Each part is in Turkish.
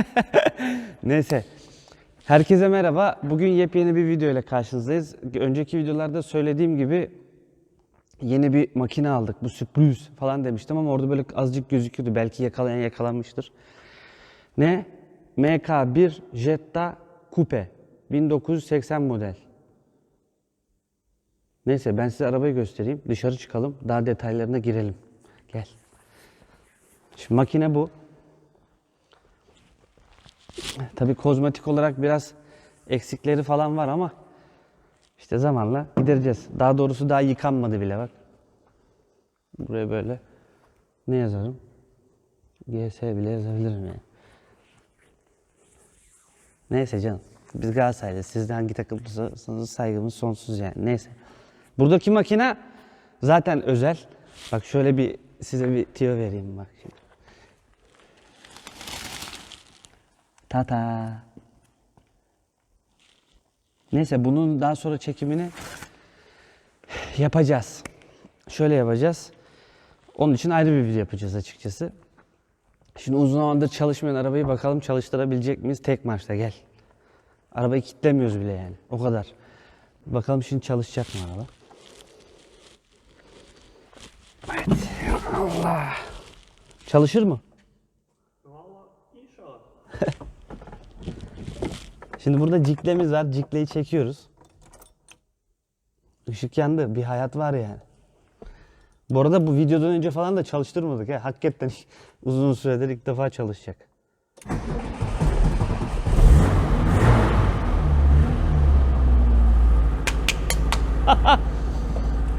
Neyse. Herkese merhaba. Bugün yepyeni bir video ile karşınızdayız. Önceki videolarda söylediğim gibi yeni bir makine aldık. Bu sürpriz falan demiştim ama orada böyle azıcık gözüküyordu. Belki yakalayan yakalanmıştır. Ne? MK1 Jetta Coupe. 1980 model. Neyse ben size arabayı göstereyim. Dışarı çıkalım. Daha detaylarına girelim. Gel. Şimdi makine bu. Tabii kozmetik olarak biraz eksikleri falan var ama işte zamanla gidereceğiz. Daha doğrusu daha yıkanmadı bile bak. Buraya böyle ne yazarım? GS bile yazabilirim yani. Neyse canım. Biz Galatasaray'da siz de hangi takımlısınız saygımız sonsuz yani. Neyse. Buradaki makine zaten özel. Bak şöyle bir size bir tüyo vereyim bak şimdi. Tata. Neyse bunun daha sonra çekimini yapacağız. Şöyle yapacağız. Onun için ayrı bir video yapacağız açıkçası. Şimdi uzun zamandır çalışmayan arabayı bakalım çalıştırabilecek miyiz tek marşta gel. Arabayı kilitlemiyoruz bile yani. O kadar. Bakalım şimdi çalışacak mı araba? Evet. Allah. Çalışır mı? Şimdi burada ciklemiz var. Cikleyi çekiyoruz. Işık yandı. Bir hayat var yani. Bu arada bu videodan önce falan da çalıştırmadık. He. Hakikaten uzun süredir ilk defa çalışacak.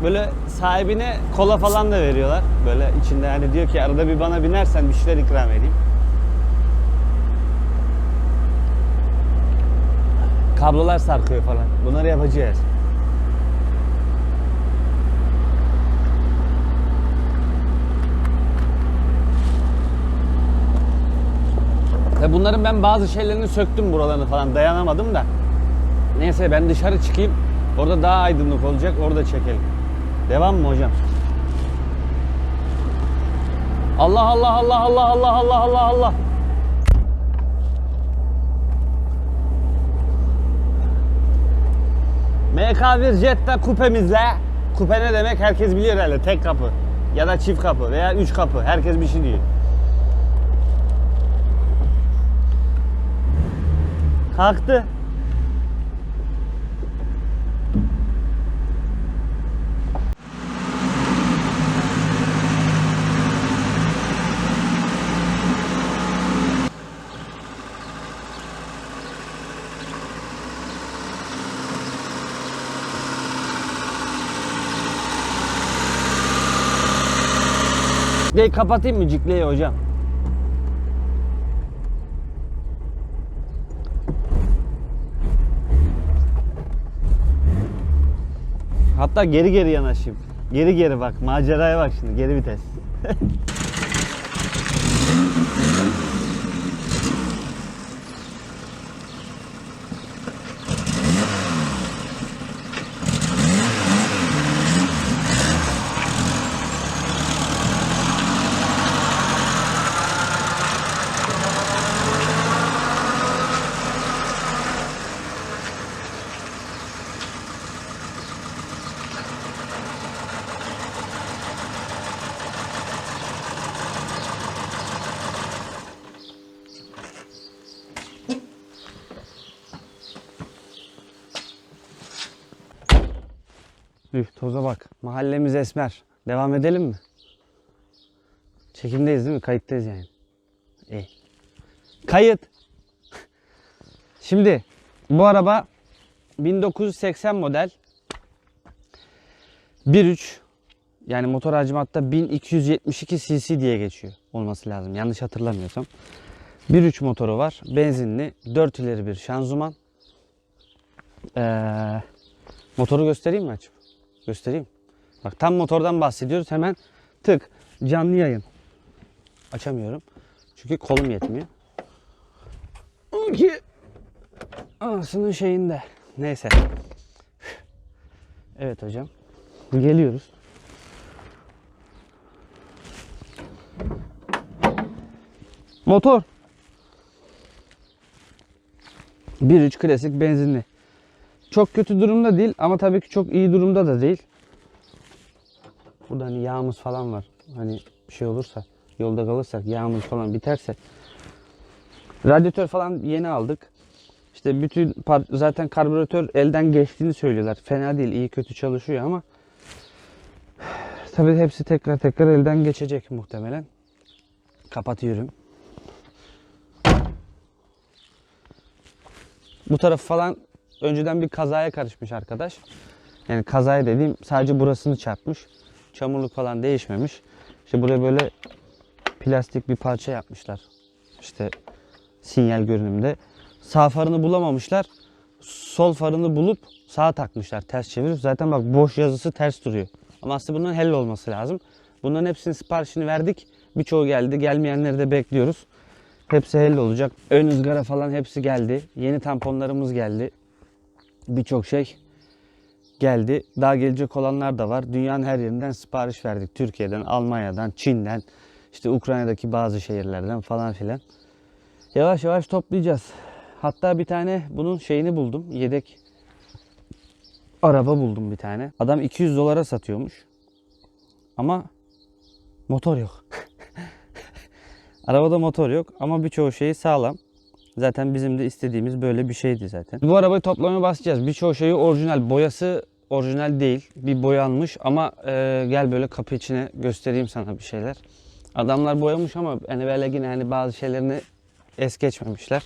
Böyle sahibine kola falan da veriyorlar. Böyle içinde hani diyor ki arada bir bana binersen bir şeyler ikram edeyim. Kablolar sarkıyor falan. Bunları yapacağız. Ve bunların ben bazı şeylerini söktüm buralarını falan dayanamadım da. Neyse ben dışarı çıkayım. Orada daha aydınlık olacak. Orada çekelim. Devam mı hocam? Allah Allah Allah Allah Allah Allah Allah Allah. MK1 Jetta kupemizle. Kupe ne demek? Herkes biliyor herhalde. Tek kapı. Ya da çift kapı veya üç kapı. Herkes bir şey diyor. Kalktı. Cikleyi kapatayım mı cikleyi hocam? Hatta geri geri yanaşayım. Geri geri bak. Maceraya bak şimdi. Geri vites. Üf toza bak. Mahallemiz esmer. Devam edelim mi? Çekimdeyiz değil mi? Kayıttayız yani. İyi. Kayıt. Şimdi bu araba 1980 model 1.3 yani motor hacmatta 1272 cc diye geçiyor olması lazım. Yanlış hatırlamıyorsam. 1.3 motoru var. Benzinli. 4 ileri bir şanzıman. Ee, motoru göstereyim mi açıp? Göstereyim. Bak tam motordan bahsediyoruz. Hemen tık canlı yayın. Açamıyorum. Çünkü kolum yetmiyor. Ki anasının şeyinde. Neyse. Evet hocam. Geliyoruz. Motor. 1.3 klasik benzinli. Çok kötü durumda değil ama tabii ki çok iyi durumda da değil. Burada hani yağımız falan var. Hani bir şey olursa, yolda kalırsak, yağımız falan biterse. Radyatör falan yeni aldık. İşte bütün zaten karbüratör elden geçtiğini söylüyorlar. Fena değil, iyi kötü çalışıyor ama tabii hepsi tekrar tekrar elden geçecek muhtemelen. Kapatıyorum. Bu taraf falan önceden bir kazaya karışmış arkadaş. Yani kazaya dediğim sadece burasını çarpmış. Çamurluk falan değişmemiş. İşte buraya böyle plastik bir parça yapmışlar. İşte sinyal görünümde. Sağ farını bulamamışlar. Sol farını bulup sağa takmışlar. Ters çevirip. Zaten bak boş yazısı ters duruyor. Ama aslında bunun hell olması lazım. Bunların hepsinin siparişini verdik. Birçoğu geldi. Gelmeyenleri de bekliyoruz. Hepsi hell olacak. Ön ızgara falan hepsi geldi. Yeni tamponlarımız geldi. Birçok şey geldi. Daha gelecek olanlar da var. Dünyanın her yerinden sipariş verdik. Türkiye'den, Almanya'dan, Çin'den, işte Ukrayna'daki bazı şehirlerden falan filan. Yavaş yavaş toplayacağız. Hatta bir tane bunun şeyini buldum. Yedek araba buldum bir tane. Adam 200 dolara satıyormuş. Ama motor yok. Arabada motor yok ama birçoğu şeyi sağlam. Zaten bizim de istediğimiz böyle bir şeydi zaten. Bu arabayı toplamaya basacağız. Birçoğu şeyi orijinal. Boyası orijinal değil. Bir boyanmış ama e, gel böyle kapı içine göstereyim sana bir şeyler. Adamlar boyamış ama hani böyle yine hani bazı şeylerini es geçmemişler.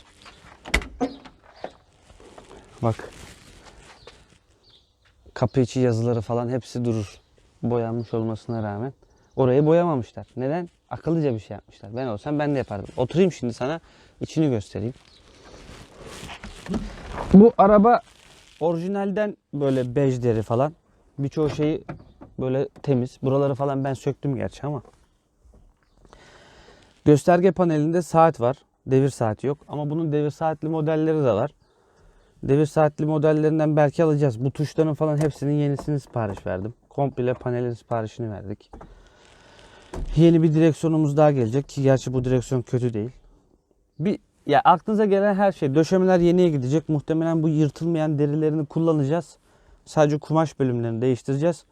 Bak. Kapı içi yazıları falan hepsi durur. Boyanmış olmasına rağmen. Orayı boyamamışlar. Neden? Akıllıca bir şey yapmışlar. Ben olsam ben de yapardım. Oturayım şimdi sana içini göstereyim. Bu araba orijinalden böyle bej deri falan. Birçoğu şeyi böyle temiz. Buraları falan ben söktüm gerçi ama. Gösterge panelinde saat var. Devir saati yok. Ama bunun devir saatli modelleri de var. Devir saatli modellerinden belki alacağız. Bu tuşların falan hepsinin yenisini sipariş verdim. Komple panelin siparişini verdik. Yeni bir direksiyonumuz daha gelecek ki gerçi bu direksiyon kötü değil. Bir ya aklınıza gelen her şey. Döşemeler yeniye gidecek. Muhtemelen bu yırtılmayan derilerini kullanacağız. Sadece kumaş bölümlerini değiştireceğiz.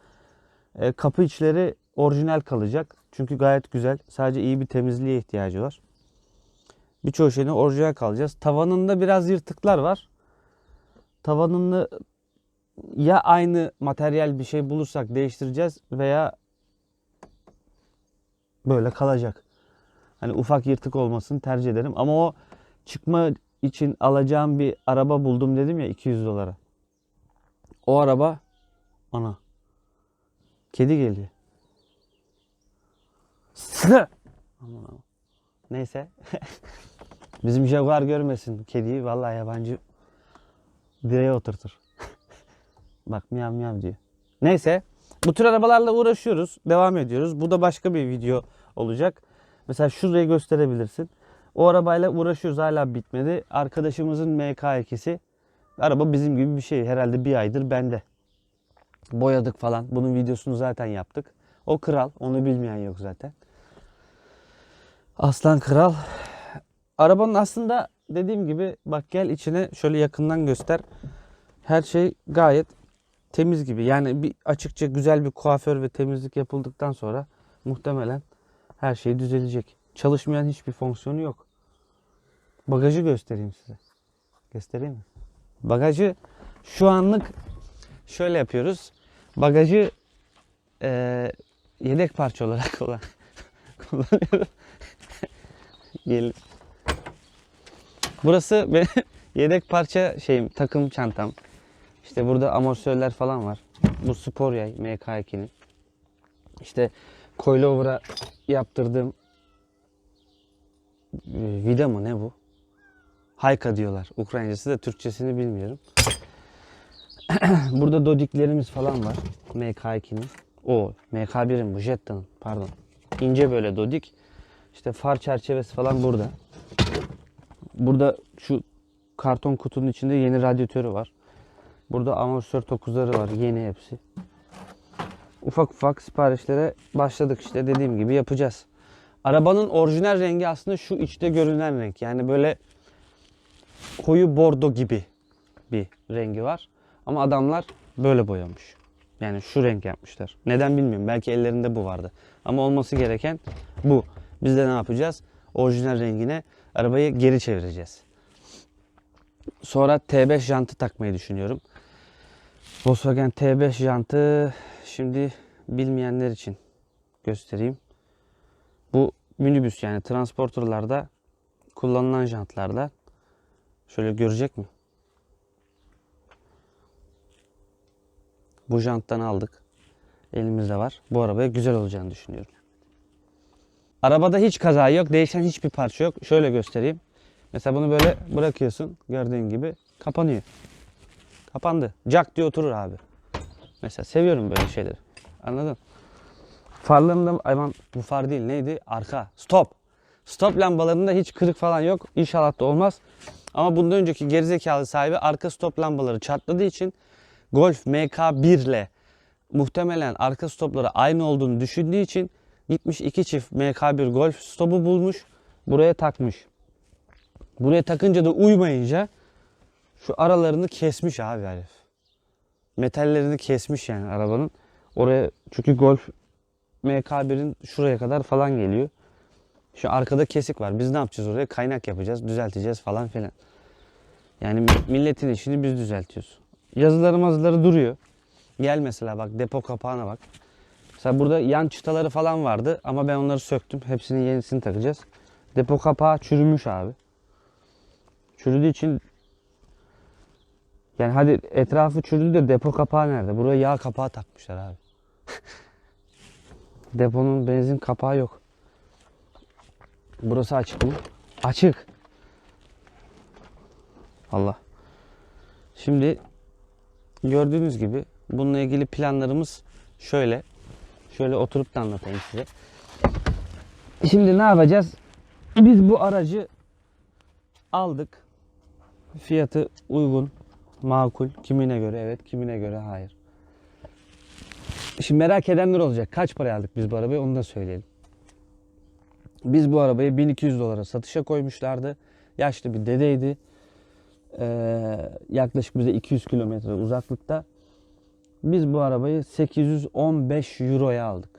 E, kapı içleri orijinal kalacak. Çünkü gayet güzel. Sadece iyi bir temizliğe ihtiyacı var. Birçoğu şeyini orijinal kalacağız. Tavanında biraz yırtıklar var. Tavanını ya aynı materyal bir şey bulursak değiştireceğiz veya böyle kalacak. Hani ufak yırtık olmasını tercih ederim. Ama o çıkma için alacağım bir araba buldum dedim ya 200 dolara. O araba ana. Kedi geliyor. Neyse. Bizim Jaguar görmesin kediyi. Vallahi yabancı direğe oturtur. Bak miyav miyav diyor. Neyse. Bu tür arabalarla uğraşıyoruz. Devam ediyoruz. Bu da başka bir video olacak. Mesela şurayı gösterebilirsin. O arabayla uğraşıyoruz hala bitmedi. Arkadaşımızın MK2'si. Araba bizim gibi bir şey. Herhalde bir aydır bende. Boyadık falan. Bunun videosunu zaten yaptık. O kral. Onu bilmeyen yok zaten. Aslan kral. Arabanın aslında dediğim gibi bak gel içine şöyle yakından göster. Her şey gayet temiz gibi. Yani bir açıkça güzel bir kuaför ve temizlik yapıldıktan sonra muhtemelen her şey düzelecek. Çalışmayan hiçbir fonksiyonu yok. Bagajı göstereyim size. Göstereyim mi? Bagajı şu anlık şöyle yapıyoruz. Bagajı eee, yedek parça olarak kullan kullanıyorum. Gelin. Burası benim yedek parça şeyim, takım çantam. İşte burada amortisörler falan var. Bu spor yay MK2'nin. İşte coilover'a yaptırdığım e, vida mı ne bu? Hayka diyorlar. Ukrayncası da Türkçesini bilmiyorum. Burada dodiklerimiz falan var. MK2'nin. O MK1'in bu Jetta'nın pardon. İnce böyle dodik. İşte far çerçevesi falan burada. Burada şu karton kutunun içinde yeni radyatörü var. Burada amortisör tokuzları var. Yeni hepsi. Ufak ufak siparişlere başladık işte dediğim gibi yapacağız. Arabanın orijinal rengi aslında şu içte görünen renk. Yani böyle koyu bordo gibi bir rengi var. Ama adamlar böyle boyamış. Yani şu renk yapmışlar. Neden bilmiyorum. Belki ellerinde bu vardı. Ama olması gereken bu. Biz de ne yapacağız? Orijinal rengine arabayı geri çevireceğiz. Sonra T5 jantı takmayı düşünüyorum. Volkswagen T5 jantı şimdi bilmeyenler için göstereyim. Bu minibüs yani transporterlarda kullanılan jantlarda şöyle görecek mi? Bu janttan aldık. Elimizde var. Bu arabaya güzel olacağını düşünüyorum. Arabada hiç kaza yok. Değişen hiçbir parça yok. Şöyle göstereyim. Mesela bunu böyle bırakıyorsun. Gördüğün gibi kapanıyor. Kapandı. Jack diye oturur abi. Mesela seviyorum böyle şeyleri. Anladın? Farlarında aman bu far değil neydi? Arka. Stop. Stop lambalarında hiç kırık falan yok. İnşallah da olmaz. Ama bundan önceki gerizekalı sahibi arka stop lambaları çatladığı için Golf MK1 ile muhtemelen arka stopları aynı olduğunu düşündüğü için gitmiş iki çift MK1 Golf stopu bulmuş. Buraya takmış. Buraya takınca da uymayınca şu aralarını kesmiş abi herif. Metallerini kesmiş yani arabanın. Oraya çünkü Golf MK1'in şuraya kadar falan geliyor. Şu arkada kesik var. Biz ne yapacağız oraya? Kaynak yapacağız, düzelteceğiz falan filan. Yani mi- milletin işini biz düzeltiyoruz. Yazıları mazıları duruyor. Gel mesela bak depo kapağına bak. Mesela burada yan çıtaları falan vardı ama ben onları söktüm. Hepsinin yenisini takacağız. Depo kapağı çürümüş abi. Çürüdüğü için yani hadi etrafı çürüdü de depo kapağı nerede? Buraya yağ kapağı takmışlar abi. Deponun benzin kapağı yok. Burası açık mı? Açık. Allah. Şimdi gördüğünüz gibi bununla ilgili planlarımız şöyle. Şöyle oturup da anlatayım size. Şimdi ne yapacağız? Biz bu aracı aldık. Fiyatı uygun, makul. Kimine göre evet, kimine göre hayır. Şimdi merak edenler olacak. Kaç paraya aldık biz bu arabayı onu da söyleyelim. Biz bu arabayı 1200 dolara satışa koymuşlardı. Yaşlı bir dedeydi. Ee, yaklaşık bize 200 kilometre uzaklıkta. Biz bu arabayı 815 euroya aldık.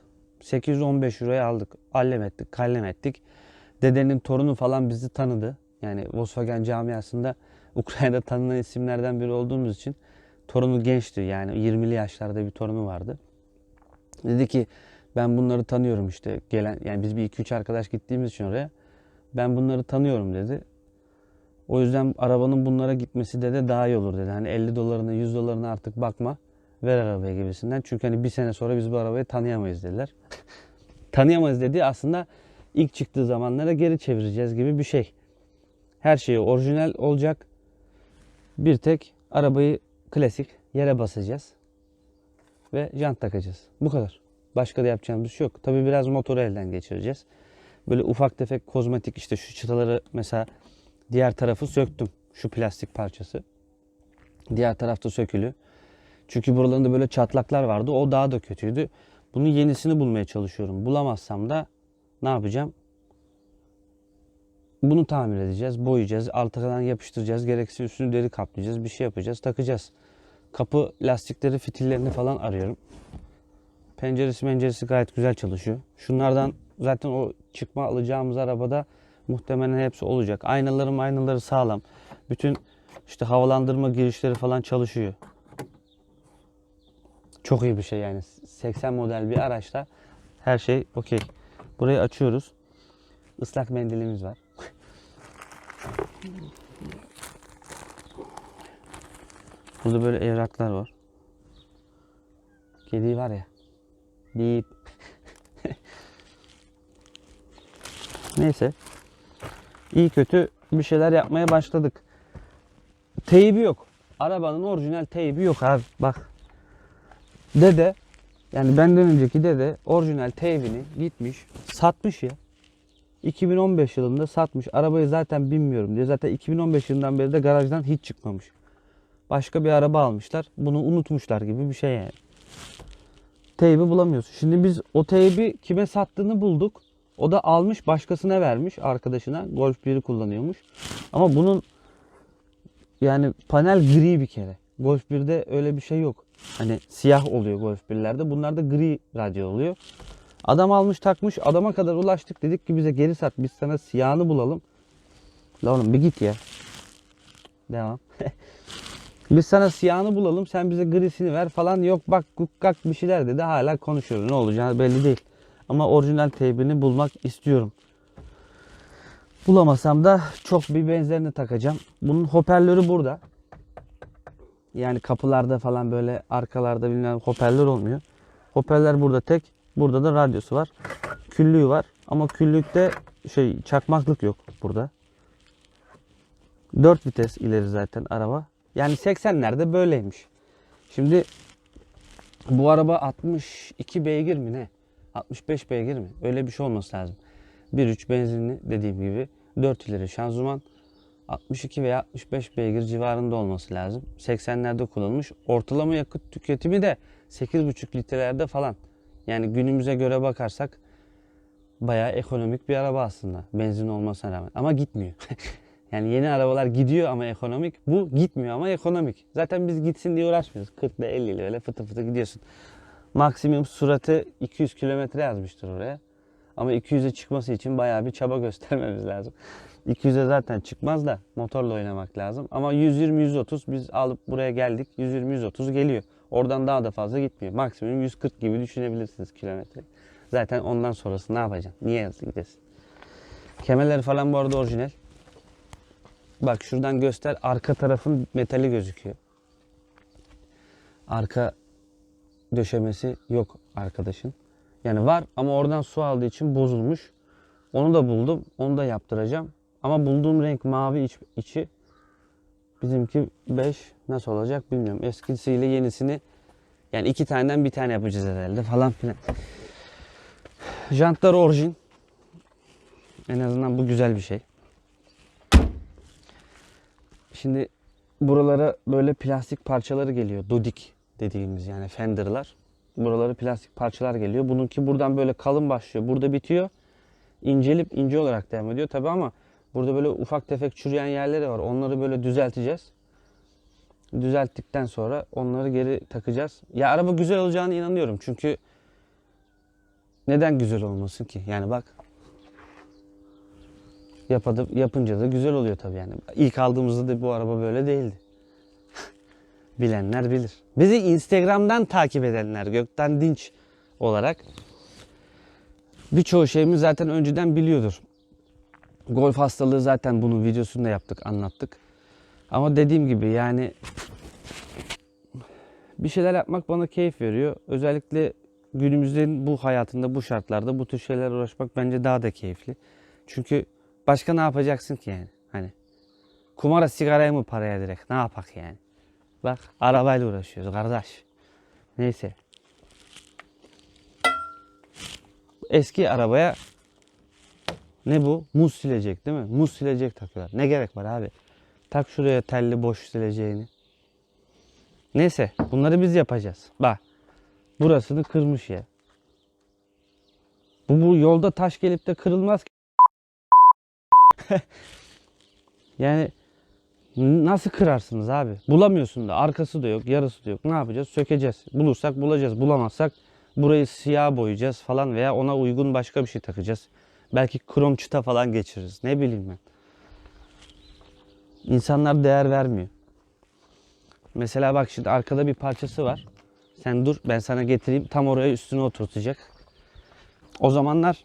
815 euroya aldık. Allem ettik, kallem ettik. Dedenin torunu falan bizi tanıdı. Yani Volkswagen camiasında Ukrayna'da tanınan isimlerden biri olduğumuz için torunu gençti. Yani 20'li yaşlarda bir torunu vardı. Dedi ki ben bunları tanıyorum işte gelen yani biz bir 2-3 arkadaş gittiğimiz için oraya ben bunları tanıyorum dedi. O yüzden arabanın bunlara gitmesi de, de daha iyi olur dedi. Hani 50 dolarına 100 dolarına artık bakma ver arabaya gibisinden. Çünkü hani bir sene sonra biz bu arabayı tanıyamayız dediler. tanıyamayız dediği aslında ilk çıktığı zamanlara geri çevireceğiz gibi bir şey. Her şey orijinal olacak. Bir tek arabayı klasik yere basacağız ve jant takacağız. Bu kadar. Başka da yapacağımız şey yok. Tabii biraz motoru elden geçireceğiz. Böyle ufak tefek kozmetik işte şu çıtaları mesela diğer tarafı söktüm. Şu plastik parçası. Diğer tarafta sökülü. Çünkü buralarında böyle çatlaklar vardı. O daha da kötüydü. Bunun yenisini bulmaya çalışıyorum. Bulamazsam da ne yapacağım? Bunu tamir edeceğiz, boyayacağız, arkadan yapıştıracağız, gerekirse üstünü deri kaplayacağız, bir şey yapacağız, takacağız. Kapı lastikleri, fitillerini falan arıyorum. Penceresi menceresi gayet güzel çalışıyor. Şunlardan zaten o çıkma alacağımız arabada muhtemelen hepsi olacak. Aynaları aynaları sağlam. Bütün işte havalandırma girişleri falan çalışıyor. Çok iyi bir şey yani. 80 model bir araçta her şey okey. Burayı açıyoruz. Islak mendilimiz var. Burada böyle evraklar var. Kedi var ya. Bip. Neyse. İyi kötü bir şeyler yapmaya başladık. Teybi yok. Arabanın orijinal teybi yok abi. Bak. Dede yani benden önceki dede orijinal teybini gitmiş satmış ya. 2015 yılında satmış. Arabayı zaten bilmiyorum diyor. Zaten 2015 yılından beri de garajdan hiç çıkmamış. Başka bir araba almışlar. Bunu unutmuşlar gibi bir şey yani. Teybi bulamıyorsun. Şimdi biz o teybi kime sattığını bulduk. O da almış başkasına vermiş arkadaşına. Golf 1'i kullanıyormuş. Ama bunun yani panel gri bir kere. Golf 1'de öyle bir şey yok. Hani siyah oluyor Golf 1'lerde. Bunlarda gri radyo oluyor. Adam almış takmış. Adama kadar ulaştık. Dedik ki bize geri sat. Biz sana siyahını bulalım. La oğlum bir git ya. Devam. Biz sana siyahını bulalım. Sen bize grisini ver falan. Yok bak kukkak bir şeyler dedi. Hala konuşuyoruz. Ne olacağı belli değil. Ama orijinal teybini bulmak istiyorum. Bulamasam da çok bir benzerini takacağım. Bunun hoparlörü burada. Yani kapılarda falan böyle arkalarda bilmem hoparlör olmuyor. Hoparlör burada tek. Burada da radyosu var. Küllüğü var. Ama küllükte şey çakmaklık yok burada. 4 vites ileri zaten araba. Yani 80'lerde böyleymiş. Şimdi bu araba 62 beygir mi ne? 65 beygir mi? Öyle bir şey olması lazım. 1.3 benzinli dediğim gibi 4 ileri şanzıman 62 veya 65 beygir civarında olması lazım. 80'lerde kullanılmış. Ortalama yakıt tüketimi de 8,5 litrelerde falan. Yani günümüze göre bakarsak bayağı ekonomik bir araba aslında. Benzin olmasına rağmen. Ama gitmiyor. yani yeni arabalar gidiyor ama ekonomik. Bu gitmiyor ama ekonomik. Zaten biz gitsin diye uğraşmıyoruz. 40 ile 50 ile öyle fıtı fıtı gidiyorsun. Maksimum suratı 200 kilometre yazmıştır oraya. Ama 200'e çıkması için bayağı bir çaba göstermemiz lazım. 200'e zaten çıkmaz da motorla oynamak lazım. Ama 120-130 biz alıp buraya geldik. 120-130 geliyor. Oradan daha da fazla gitmiyor. Maksimum 140 gibi düşünebilirsiniz kilometre. Zaten ondan sonrası ne yapacaksın? Niye hızlı gidesin? Kemerleri falan bu arada orijinal. Bak şuradan göster. Arka tarafın metali gözüküyor. Arka döşemesi yok arkadaşın. Yani var ama oradan su aldığı için bozulmuş. Onu da buldum. Onu da yaptıracağım. Ama bulduğum renk mavi iç, içi. Bizimki 5 nasıl olacak bilmiyorum. Eskisiyle yenisini yani iki taneden bir tane yapacağız herhalde falan filan. Jantlar orijin. En azından bu güzel bir şey. Şimdi buralara böyle plastik parçaları geliyor. Dodik dediğimiz yani fenderlar. Buraları plastik parçalar geliyor. Bununki buradan böyle kalın başlıyor. Burada bitiyor. İncelip ince olarak devam ediyor tabi ama burada böyle ufak tefek çürüyen yerleri var. Onları böyle düzelteceğiz. Düzelttikten sonra onları geri takacağız. Ya araba güzel olacağını inanıyorum. Çünkü neden güzel olmasın ki? Yani bak yapadı, yapınca da güzel oluyor tabii yani. İlk aldığımızda da bu araba böyle değildi. Bilenler bilir. Bizi Instagram'dan takip edenler Gökten Dinç olarak birçoğu şeyimi zaten önceden biliyordur. Golf hastalığı zaten bunun videosunu da yaptık, anlattık. Ama dediğim gibi yani bir şeyler yapmak bana keyif veriyor. Özellikle günümüzün bu hayatında, bu şartlarda bu tür şeyler uğraşmak bence daha da keyifli. Çünkü başka ne yapacaksın ki yani? Hani kumara sigaraya mı paraya direkt? Ne yapak yani? Bak arabayla uğraşıyoruz kardeş. Neyse. Eski arabaya ne bu? Muz silecek değil mi? Muz silecek takıyorlar. Ne gerek var abi? Tak şuraya telli boş sileceğini. Neyse bunları biz yapacağız. Bak burasını kırmış ya. Bu, bu yolda taş gelip de kırılmaz ki. yani nasıl kırarsınız abi? Bulamıyorsun da arkası da yok, yarısı da yok. Ne yapacağız? Sökeceğiz. Bulursak bulacağız. Bulamazsak burayı siyah boyayacağız falan veya ona uygun başka bir şey takacağız. Belki krom çıta falan geçiririz. Ne bileyim ben. İnsanlar değer vermiyor. Mesela bak şimdi arkada bir parçası var. Sen dur ben sana getireyim. Tam oraya üstüne oturtacak. O zamanlar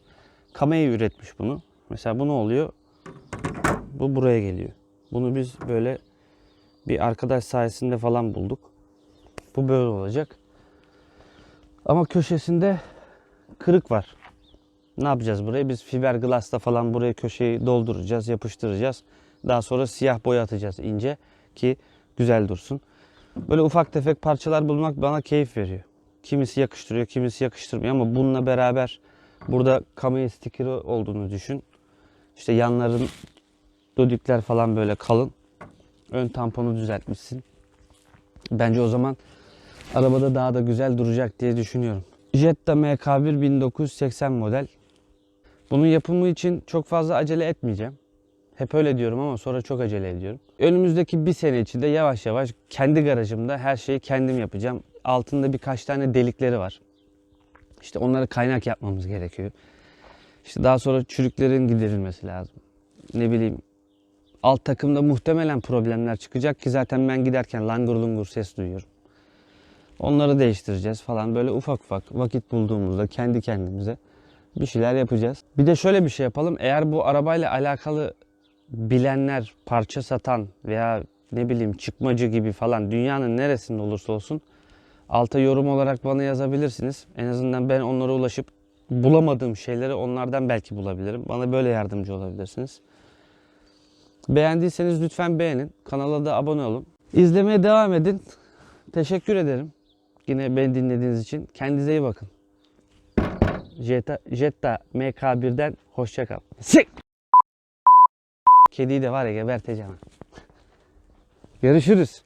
Kamei üretmiş bunu. Mesela bu ne oluyor? Bu buraya geliyor. Bunu biz böyle bir arkadaş sayesinde falan bulduk. Bu böyle olacak. Ama köşesinde kırık var. Ne yapacağız buraya? Biz fiberglass'la falan buraya köşeyi dolduracağız, yapıştıracağız. Daha sonra siyah boya atacağız ince ki güzel dursun. Böyle ufak tefek parçalar bulmak bana keyif veriyor. Kimisi yakıştırıyor, kimisi yakıştırmıyor ama bununla beraber burada kamera stikeri olduğunu düşün. İşte yanların dodikler falan böyle kalın. Ön tamponu düzeltmişsin. Bence o zaman arabada daha da güzel duracak diye düşünüyorum. Jetta MK1 1980 model. Bunun yapımı için çok fazla acele etmeyeceğim. Hep öyle diyorum ama sonra çok acele ediyorum. Önümüzdeki bir sene içinde yavaş yavaş kendi garajımda her şeyi kendim yapacağım. Altında birkaç tane delikleri var. İşte onları kaynak yapmamız gerekiyor. İşte daha sonra çürüklerin giderilmesi lazım. Ne bileyim alt takımda muhtemelen problemler çıkacak ki zaten ben giderken langur lungur ses duyuyorum. Onları değiştireceğiz falan böyle ufak ufak vakit bulduğumuzda kendi kendimize bir şeyler yapacağız. Bir de şöyle bir şey yapalım. Eğer bu arabayla alakalı bilenler, parça satan veya ne bileyim çıkmacı gibi falan dünyanın neresinde olursa olsun alta yorum olarak bana yazabilirsiniz. En azından ben onlara ulaşıp bulamadığım şeyleri onlardan belki bulabilirim. Bana böyle yardımcı olabilirsiniz. Beğendiyseniz lütfen beğenin. Kanala da abone olun. İzlemeye devam edin. Teşekkür ederim. Yine beni dinlediğiniz için. Kendinize iyi bakın. Jetta, Jetta MK1'den hoşça kal. Sik! Kediyi de var ya geberteceğim. Görüşürüz.